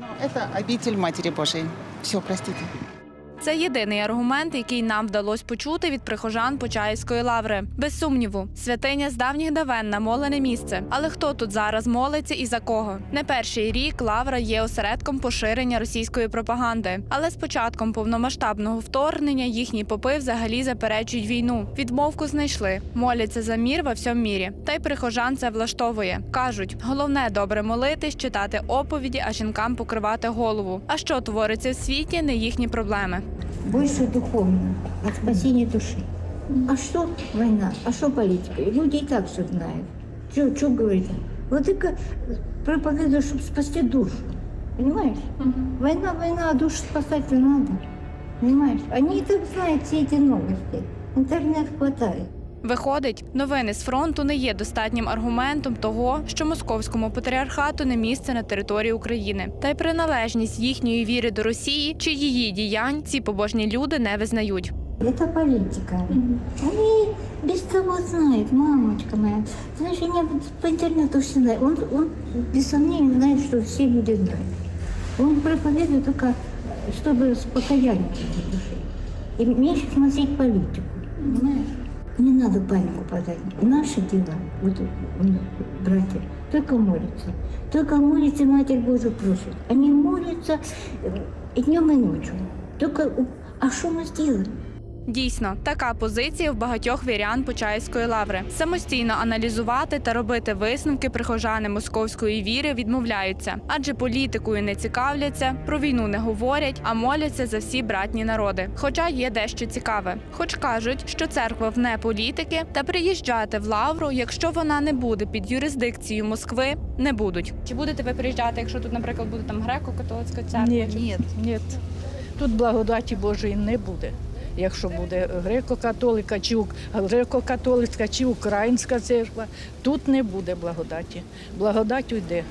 Но это обитель Матери Божией. Все, простите. Це єдиний аргумент, який нам вдалося почути від прихожан Почаївської лаври. Без сумніву, святиня з давніх давен намолене місце. Але хто тут зараз молиться і за кого? Не перший рік лавра є осередком поширення російської пропаганди. Але з початком повномасштабного вторгнення їхні попи взагалі заперечують війну. Відмовку знайшли, моляться за мір во всьому мірі. Та й прихожан це влаштовує. кажуть, головне добре молитись, читати оповіді, а жінкам покривати голову. А що твориться в світі, не їхні проблеми. Больше духовно, от спасения души. А что война? А что политика? Люди и так все знают. Что говорить? Вот только проповедую, чтобы спасти душу. Понимаешь? Война, война, а душу спасать надо. Понимаешь? Они и так знают все эти новости. Интернет хватает. Виходить, новини з фронту не є достатнім аргументом того, що московському патріархату не місце на території України. Та й приналежність їхньої віри до Росії чи її діянь ці побожні люди не визнають. Это политика. Они без того знают, мамочка моя. Знаешь, они вот по интернету все знают. Он, он без сомнения знает, что все люди знают. Он проповедует только, чтобы успокоять души. И меньше смотреть политику. Понимаешь? Не надо панику подать. Наши дела, вот братья, только молятся. Только молится Матерь Божию просит. Они молятся э, и днем, и ночью. Только, а что мы сделали? Дійсно, така позиція в багатьох вірян Почаївської лаври. Самостійно аналізувати та робити висновки прихожани московської віри відмовляються, адже політикою не цікавляться, про війну не говорять, а моляться за всі братні народи. Хоча є дещо цікаве. Хоч кажуть, що церква вне політики, та приїжджати в лавру, якщо вона не буде під юрисдикцією Москви, не будуть. Чи будете ви приїжджати, якщо тут, наприклад, буде там греко-католицька церква? Ні, ні, ні. Тут благодаті Божої не буде. Якщо буде греко-католика, чи греко-католицька, чи українська церква, тут не буде благодаті. Благодать уйде.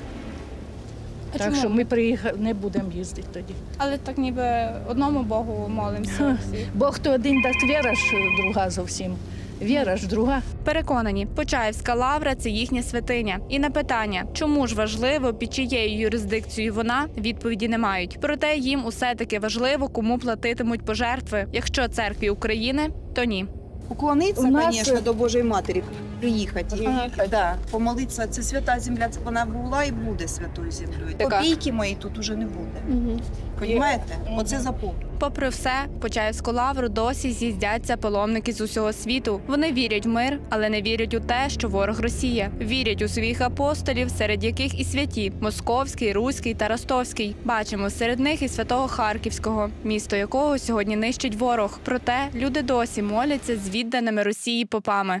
А так чому? що ми приїхали, не будемо їздити тоді. Але так ніби одному Богу молимося. всі. то один, так віра ж друга зовсім. Віра ж друга. Переконані, Почаївська лавра це їхня святиня. І на питання, чому ж важливо, під чиєю юрисдикцією вона, відповіді не мають. Проте їм усе таки важливо, кому платитимуть пожертви. Якщо церкві України, то ні. Уклониться, нас- звісно, до Божої Матері, приїхати. І, Приїхати. да, помолитися. Це свята земля, це вона була і буде святою землею. Копійки мої тут уже не буде. Понімаєте? Оце запомніть. Попри все, Почаївську лавру досі з'їздяться паломники з усього світу. Вони вірять в мир, але не вірять у те, що ворог Росія. Вірять у своїх апостолів, серед яких і святі московський, руський та ростовський. Бачимо серед них і святого Харківського, місто якого сьогодні нищить ворог. Проте люди досі моляться з відданими Росії попами.